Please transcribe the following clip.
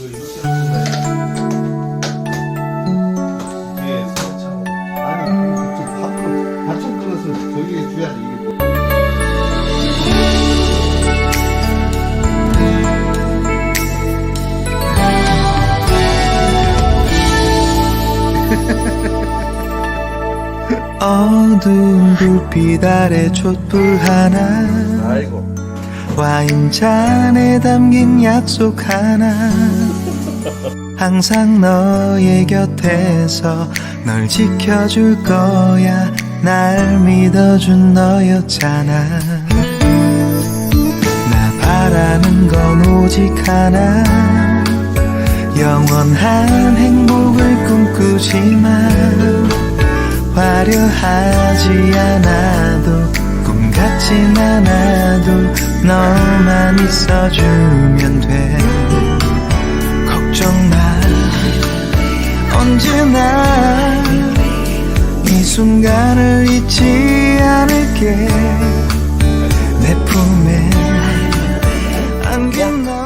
뭐. 어두운 불빛 아래 촛불 하나 와인잔에 담긴 약속 하나 항상 너의 곁에서 널 지켜줄 거야. 날 믿어준 너였잖아. 나 바라는 건 오직 하나. 영원한 행복을 꿈꾸지만 화려하지 않아도 꿈 같진 않아도 너만 있어주면 언제나 이 순간을 잊지 않을게. 내 품에 안겨놔